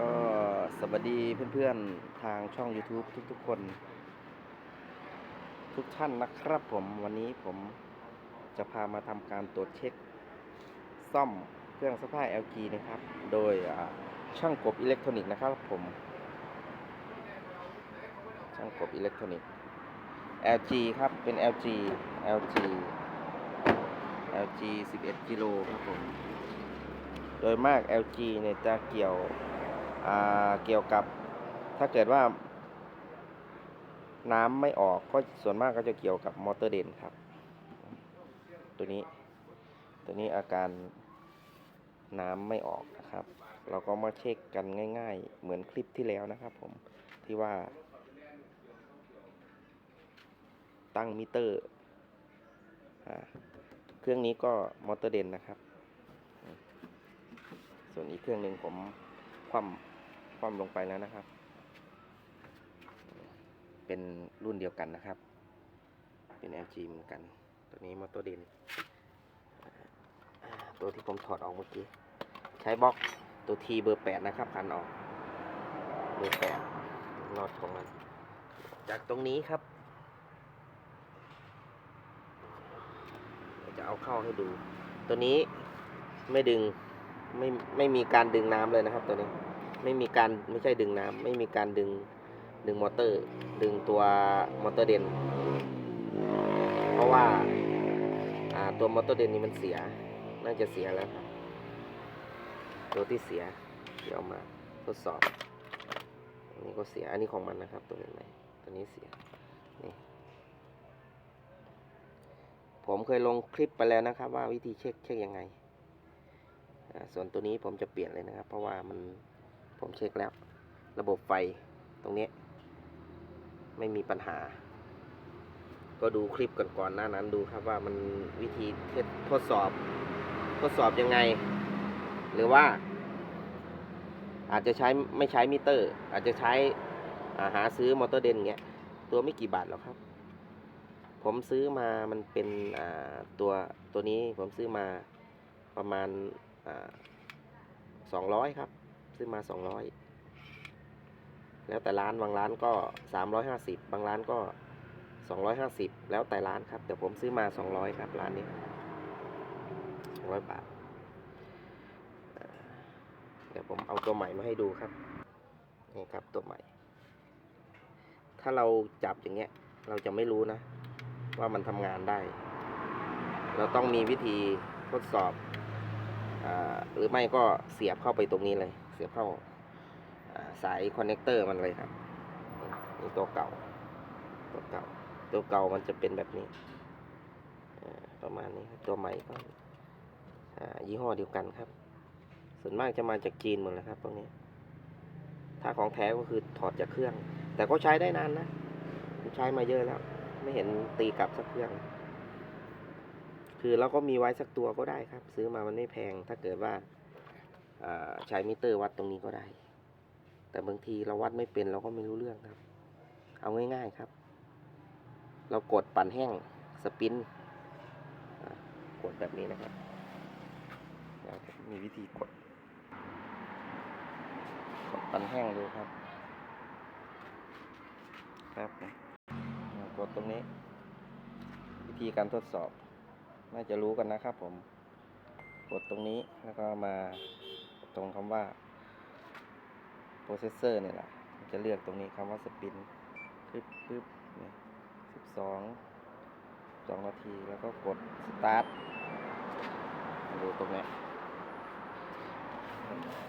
ก็สวัสดีเพื่อนๆทางช่อง YouTube ทุกๆคน ทุกท่านนะครับผมวันนี้ผมจะพามาทำการตรวจเช็ค ซ่อมเครื่องซักผ้า LG นะครับ โดยช่างกบอิเล็กทรอนิกส์นะครับผม ช่างกบอิเล็กทรอนิกส์ LG ครับเป็น LG LG LG 11กิโลครับผม โดยมาก LG เนี่ยจะเกี่ยว เกี่ยวกับถ้าเกิดว่า น้ำไม่ออกก็ส่วนมากก็จะเกี่ยวกับมอเตอร์เด่นครับ ตัวนี้ ตัวนี้อาการน้ำไม่ออกนะครับ เราก็มาเช็คกันง่าย ๆ เหมือนคลิปที่แล้วนะครับ ผมที่ว่า ตั้งมิเตอร์เครื่องนี้ก็มอเตอร์เด่นนะครับ ส่วนอีกเครื่องหนึ่งผมคว่ำ คว่ำลงไปแล้วนะครับ เป็นรุ่นเดียวกันนะครับ เป็น LG เหมือนกัน ตัวนี้มอเตอร์เดนตัวที่ผมถอดออกเมื่อกี้ ใช้บล็อกตัวทีเบอร์แปดนะครับพันออก เบอร์แปดนอตของมัน จากตรงนี้ครับ จะเอาเข้าให้ดู ตัวนี้ไม่ดึงไม่ไม่มีการดึงน้ำเลยนะครับตัวนี้ ไม่มีการไม่ใช่ดึงน้ำไม่มีการดึงดึงมอเตอร์ ดึงตัวมอเตอร์เดนเพราะว่าตัวมอเตอร์เดนนี้มันเสีย น่าจะเสียแล้วครับตัวที่เสียเดี๋ยวมาทดสอบอันนี้ก็เสียอันนี้ของมันนะครับ ตัวนี้ไหนตัวนี้เสียนี่ผมเคยลงคลิปไปแล้วนะครับ ว่าวิธีเช็คเช็คยังไงส่วนตัวนี้ผมจะเปลี่ยนเลยนะครับ เพราะว่ามัน ผมเช็คแล้ว ระบบไฟตรงนี้ ไม่มีปัญหา ก็ดูคลิปก่อนๆหน้านั้นดูครับว่ามันวิธีทดสอบ ทดสอบยังไง หรือว่า อาจจะใช้ไม่ใช้มิเตอร์ อาจจะใช้าหาซื้อมอเตอร์เดนเงี้ย ตัวไม่กี่บาทหรอกครับ ผมซื้อมามันเป็นตัวตัวนี้ผมซื้อมาประมาณสองร้อยครับ ซื้อมาสองร้อยแล้วแต่ร้านบางร้านก็สามร้อยห้าสิบบางร้านก็สองร้อยห้าสิบแล้วแต่ร้านครับแต่ผมซื้อมาสองร้อยครับร้านนี้สองร้อยบาทเดี๋ยวผมเอาตัวใหม่มาให้ดูครับนี่ครับตัวใหม่ ถ้าเราจับอย่างเงี้ย เราจะไม่รู้นะ ว่ามันทำงานได้ เราต้องมีวิธีทดสอบอหรือไม่ก็เสียบเข้าไปตรงนี้เลย เสียบเข้าสายคอนเนคเตอร์มันเลยครับนี่ตัวเก่า ตัวเก่า ตัวเก่ามันจะเป็นแบบนี้ประมาณนี้ตัวใหม่ก็ยี่ห้อเดียวกันครับ ส่วนมากจะมาจากจีนหมดเลยครับพวกนี้ ถ้าของแท้ก็คือถอดจากเครื่อง แต่ก็ใช้ได้นานนะใช้มาเยอะแล้ว ไม่เห็นตีกลับสักเครื่อง คือเราก็มีไว้สักตัวก็ได้ครับ ซื้อมามันไม่แพงถ้าเกิดว่า ใช้มิเตอร์วัดตรงนี้ก็ได้ แต่บางทีเราวัดไม่เป็นเราก็ไม่รู้เรื่องครับ เอาง่ายๆครับ เรากดปั่นแห้งสปินกดแบบนี้นะครับ มีวิธีกด กดปั่นแห้งดูครับ ครับกดตรงนี้ วิธีการทดสอบ น่าจะรู้กันนะครับผม กดตรงนี้แล้วก็มา ตรงคำว่า processor เนี่ยแหละจะเลือกตรงนี้คำว่า spin ปึ๊บปึ๊บเนี่ยสิบสองสองนาทีแล้วก็กด start ดูตรงนี้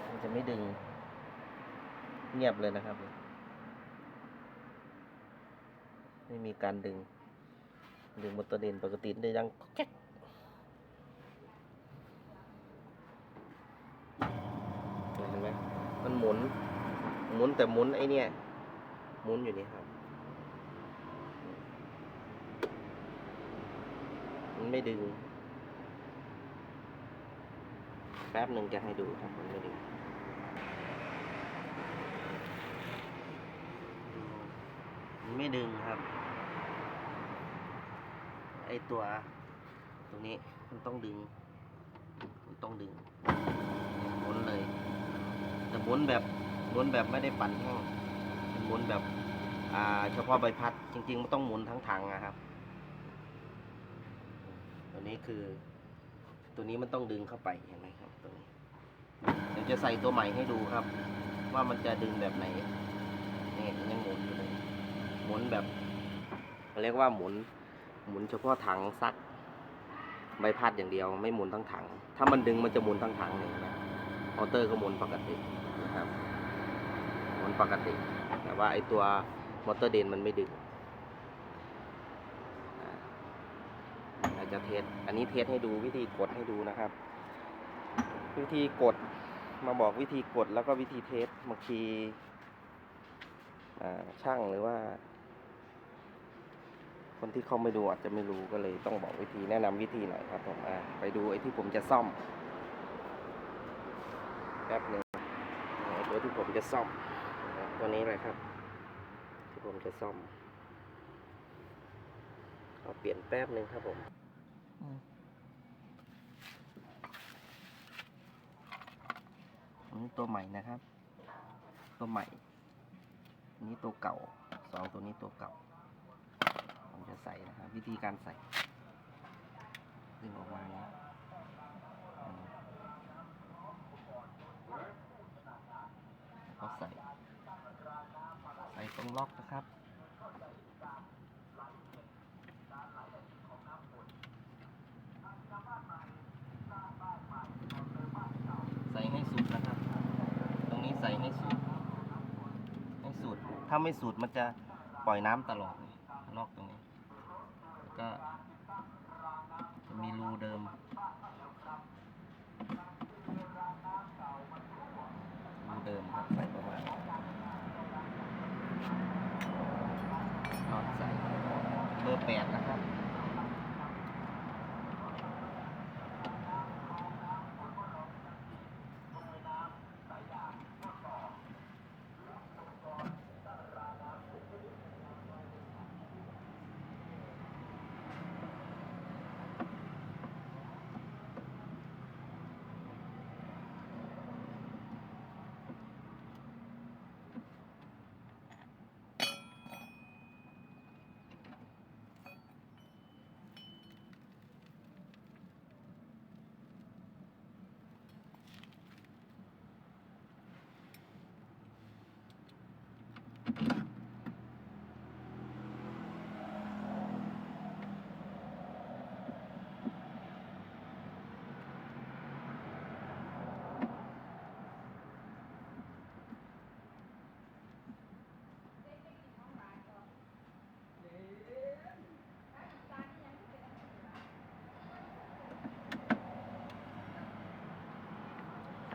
มันจะไม่ดึงเงียบเลยนะครับ ไม่มีการดึง ดึงมอเตอร์เดนปกติได้ดังแก๊กเห็นไหมมัน หมุน หมุนแต่หมุนไอเนี่ยหมุนอยู่นี่ครับ มันไม่ดึง แป๊บหนึ่งจะให้ดูครับมันไม่ดึงมันไม่ดึงครับ ไอตัว ตรงนี้มันต้องดึง มันต้องดึง หมุนแต่หมุนแบบม้วนแบบไม่ได้ปั่นแห้งเป็นม้วนแบบอ่าเฉพาะใบพัด จริงๆมันต้องหมุนทั้งถังนะครับตัวนี้คือ ตัวนี้มันต้องดึงเข้าไปเห็นไหมครับตัวนี้เดี๋ยวจะใส่ตัวใหม่ให้ดูครับ ว่ามันจะดึงแบบไหนนี่มันยังหมุนอยู่เลยหมุนแบบเรียกว่าหมุน หมุนเฉพาะถังซักใบพัดอย่างเดียวไม่หมุนทั้งถัง ถ้ามันดึงมันจะหมุนทั้งถังเลยนะมอเตอร์ก็หมุนปกติ ครับหมุนปกติ แต่ว่าไอตัวมอเตอร์เดนมันไม่ดึงอาจจะเทสอันนี้เทสให้ดูวิธีกดให้ดูนะครับ วิธีกดมาบอกวิธีกดแล้วก็วิธีเทสบางทีช่างหรือว่า คนที่เขาไม่ดูอาจจะไม่รู้ก็เลยต้องบอกวิธีแนะนำวิธีหน่อยครับผมไปดูไอ้ที่ผมจะซ่อมแป๊บหนึ่ง ตัวที่ผมจะซ่อมนะตัวนี้เลยครับ ที่ผมจะซ่อมเอาเปลี่ยนแป๊บหนึ่งครับผมอันนี้ตัวใหม่นะครับ ตัวใหม่อันนี้ตัวเก่าสองตัวนี้ตัวเก่า ผมจะใส่นะครับ วิธีการใส่ดึงออกมานะอืมแล้วก็ใส่ ใส่ตรง ล็อกนะครับ ใส่ให้สุดนะครับ ตรงนี้ใส่ให้สุด ให้สุด ถ้าไม่สุดมันจะปล่อยน้ำตลอดล็อกตรงนี้แล้วก็จะมีรูเดิม รูเดิมครับใส่ประมาณน็อตใส่เบอร์แปดนะครับ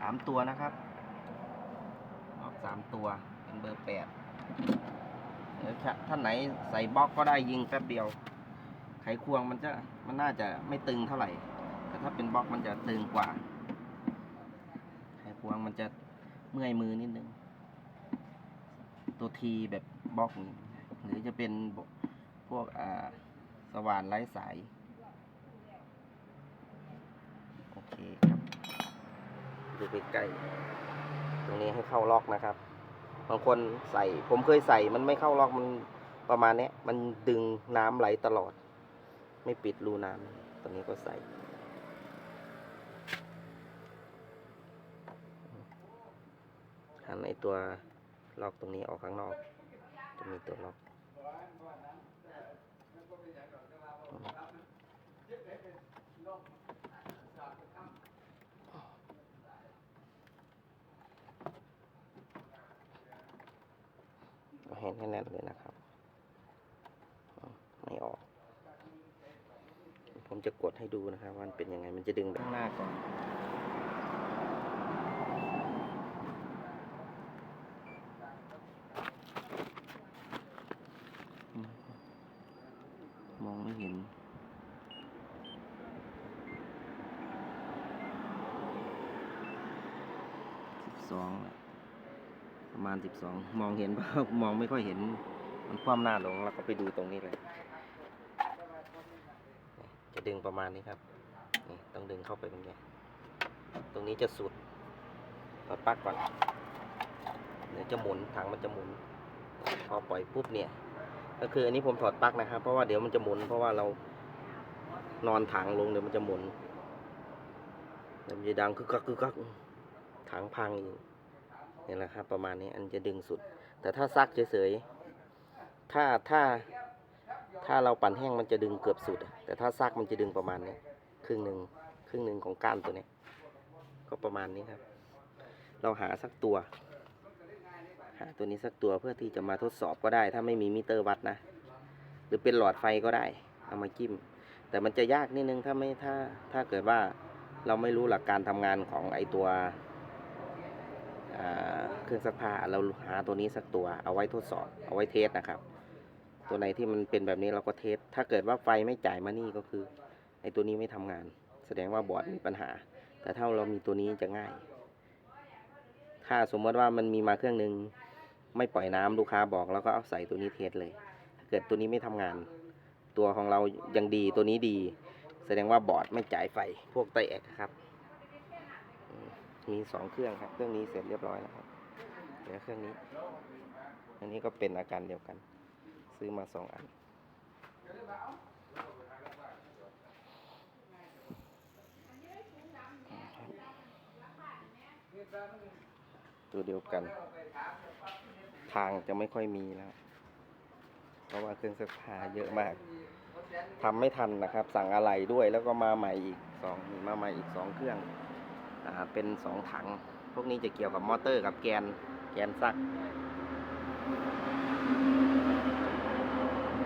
สามตัวนะครับล็อกสามตัวเป็นเบอร์แปดเดี๋ยวท่านไหนใส่บล็อกก็ได้ยิงแป๊บเดียว ไขควงมันจะมันน่าจะไม่ตึงเท่าไหร่ แต่ถ้าเป็นบล็อกมันจะตึงกว่า ไขควงมันจะเมื่อยมือนิดนึง ตัวทีแบบบล็อกนี้หรือจะเป็นพวกอ่าสว่านไร้สาย โอเค ดูใกล้ๆตรงนี้ให้เข้าล็อกนะครับ บางคนใส่ ผมเคยใส่มันไม่เข้าล็อกมันประมาณนี้มันดึงน้ำไหลตลอด ไม่ปิดรูน้ำตรงนี้ก็ใส่หันในตัวล็อกตรงนี้ออกข้างนอก จะมีตัวล็อกอ แฮนด์ให้แน่นเลยนะครับ ไม่ออก ผมจะกดให้ดูนะครับว่ามันเป็นยังไงมันจะดึงข้างหน้าก่อน 12 มองเห็นป่ามองไม่ค่อยเห็น มันคว่ำหน้าลงแล้วก็ไปดูตรงนี้เลย จะดึงประมาณนี้ครับ นี่ต้องดึงเข้าไปตรงนี้ ตรงนี้จะสุดตอดปั๊กก่อนเดี๋ยวจะหมุนถังมันจะหมุน พอปล่อยปุ๊บเนี่ย ก็คืออันนี้ผมถอดปลั๊กนะครับ เพราะว่าเดี๋ยวมันจะหมุน เพราะว่าเรานอนถังลงเดี๋ยวมันจะหมุนเดี๋ยวมันจะดังคึกคักคึกคักถังพังอยู่ นี่แหละครับ ประมาณนี้อันจะดึงสุด แต่ถ้าซักเฉยๆถ้าถ้าถ้าเราปั่นแห้งมันจะดึงเกือบสุด แต่ถ้าซักมันจะดึงประมาณนี้ครึ่งหนึ่งครึ่งหนึ่งของก้านตัวนี้ ก็ประมาณนี้ครับ เราหาสักตัว หาตัวนี้สักตัวเพื่อที่จะมาทดสอบก็ได้ ถ้าไม่มีมิเตอร์วัดนะ หรือเป็นหลอดไฟก็ได้ เอามาจิ้ม แต่มันจะยากนิดนึงถ้าไม่ถ้าถ้าเกิดว่าเราไม่รู้หลักการทำงานของไอตัว เครื่องซักผ้าเราหาตัวนี้สักตัวเอาไว้ทดสอบ เอาไว้เทสนะครับ ตัวไหนที่มันเป็นแบบนี้เราก็เทส ถ้าเกิดว่าไฟไม่จ่ายมานี่ก็คือไอ้ตัวนี้ไม่ทำงาน แสดงว่าบอร์ดมีปัญหา แต่ถ้าเรามีตัวนี้จะง่าย ถ้าสมมติว่ามันมีมาเครื่องหนึ่งไม่ปล่อยน้ำลูกค้าบอกแล้วก็เอาใส่ตัวนี้เทสเลยถ้าเกิดตัวนี้ไม่ทำงาน ตัวของเรายังดีตัวนี้ดี แสดงว่าบอร์ดไม่จ่ายไฟพวกไตแอกครับ มีสองเครื่องครับ เครื่องนี้เสร็จเรียบร้อยแล้วครับเหลือเครื่องนี้ อันนี้ก็เป็นอาการเดียวกัน ซื้อมาสองอัน ตัวเดียวกัน ทางจะไม่ค่อยมีแล้ว เพราะว่าเครื่องซักผ้าเยอะมากทำไม่ทันนะครับ สั่งอะไรด้วยแล้วก็มาใหม่อีกสองมีมาใหม่อีกสองเครื่อง เป็นสองถัง พวกนี้จะเกี่ยวกับมอเตอร์กับแกนแกนซัก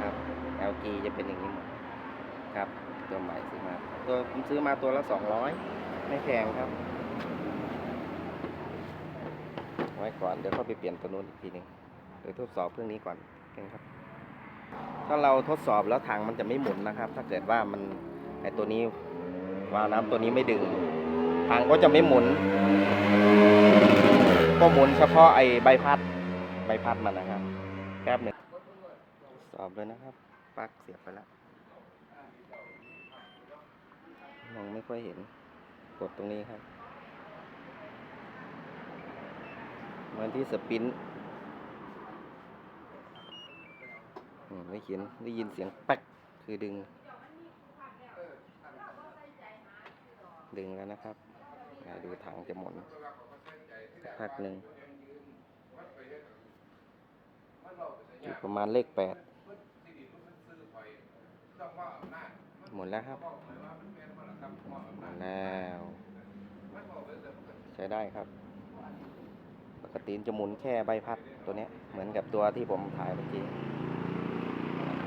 ครับ LG จะเป็นอย่างนี้หมดครับ ตัวใหม่ซื้อมา ตัวผมซื้อมาตัวละสองร้อยไม่แพงครับ ไว้ก่อน เดี๋ยวเข้าไปเปลี่ยนตัวนู้นอีกทีหนึงเดี๋ยวทดสอบเครื่องนี้ก่อนนะครับ ถ้าเราทดสอบแล้วถังมันจะไม่หมุนนะครับ ถ้าเกิดว่ามันไอตัวนี้วาล์วน้ำตัวนี้ไม่ดึง ถังก็จะไม่หมุน ก็หมุนเฉพาะไอใบพัด ใบพัดมันนะครับแป๊บหนึ่งสอบเลยนะครับปลั๊กเสียบไปแล้วมองไม่ค่อยเห็นกดตรงนี้ครับเหมือนที่สปินต์อืมได้เขียนได้ยินเสียงแป๊กคือดึง ดึงแล้วนะครับ ดูถังจะหมุนสักพักหนึ่งอยู่ประมาณเลขแปดหมดแล้วครับ หมดแล้ว ใช้ได้ครับ ปกติจะหมุนแค่ใบพัดตัวเนี้ยเหมือนกับตัวที่ผมถ่ายเมื่อกี้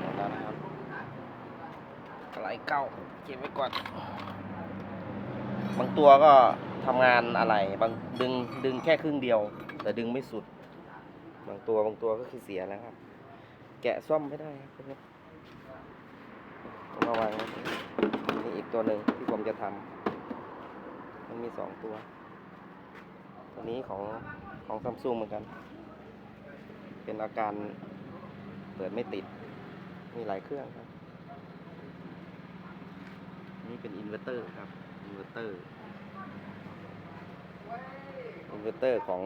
หมดแล้วนะครับไหลเก้าเก็บไว้ก่อน บางตัวก็ ทำงานอะไรบางดึงดึงแค่ครึ่งเดียว แต่ดึงไม่สุด บางตัวบางตัวก็คือเสียแล้วครับ แกะซ่อมไม่ได้ครับผมมาวางนี่อีกตัวหนึ่งที่ผมจะทำมันมีสองตัว ตัวนี้ของของซัมซุงเหมือนกัน เป็นอาการเปิดไม่ติด มีหลายเครื่องครับ นี่เป็นอินเวอร์เตอร์ครับ อินเวอร์เตอร์ อินเวอร์เตอร์ของ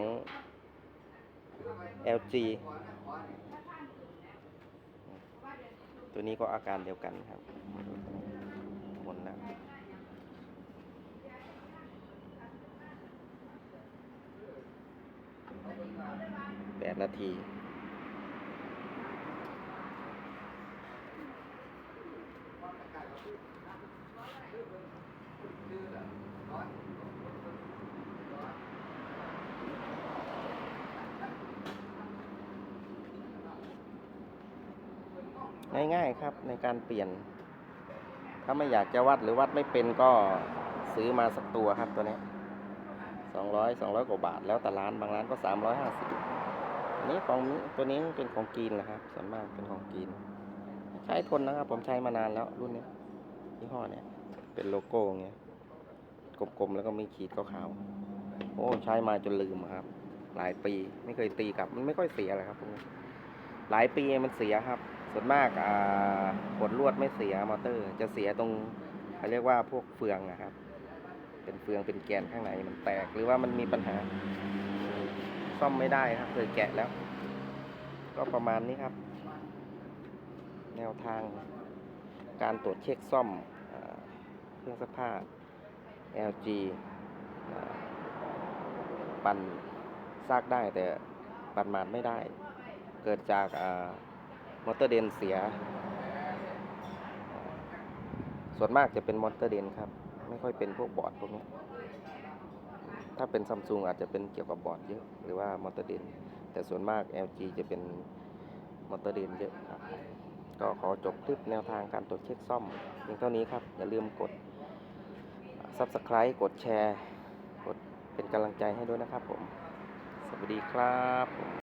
LG ตัวนี้ก็อาการเดียวกันครับหมดแล้วแปดนาที ง่ายๆครับในการเปลี่ยน ถ้าไม่อยากจะวัดหรือวัดไม่เป็นก็ซื้อมาสักตัวครับตัวนี้สองร้อยสองร้อยกว่าบาท แล้วแต่ร้านบางร้านก็สามร้อยห้าสิบอันนี้ของตัวนี้เป็นของกีนนะครับส่วนมากเป็นของกีน ใช้ทนนะครับ ผมใช้มานานแล้วรุ่นนี้ยี่ห้อเนี้ยเป็นโลโก้เงี้ยกลมๆแล้วก็มีขีดขาวๆโอ้ใช้มาจนลืมครับ หลายปีไม่เคยตีกลับมันไม่ค่อยเสียเลยครับพวกนี้หลายปีมันเสียครับ ส่วนมากอ่าขดลวดไม่เสียมอเตอร์ จะเสียตรงเขาเรียกว่าพวกเฟืองนะครับ เป็นเฟืองเป็นแกนข้างในมันแตกหรือว่ามันมีปัญหา ซ่อมไม่ได้ครับเคยแกะแล้ว ก็ประมาณนี้ครับ แนวทางการตรวจเช็คซ่อมอเครื่องซักผ้า LG ปั่นซากได้แต่ปั่นหมาดไม่ได้ เกิดจากอ่า มอเตอร์เดนเสีย ส่วนมากจะเป็นมอเตอร์เดนครับ ไม่ค่อยเป็นพวกบอร์ดพวกนี้ ถ้าเป็นซัมซุงอาจจะเป็นเกี่ยวกับบอร์ดเยอะ หรือว่ามอเตอร์เดน แต่ส่วนมาก LG จะเป็นมอเตอร์เดนเยอะครับ ก็ขอจบคลิปแนวทางการตรวจเช็คซ่อมเพียงเท่านี้ครับ อย่าลืมกด Subscribe กดแชร์ กดเป็นกำลังใจให้ด้วยนะครับผม สวัสดีครับ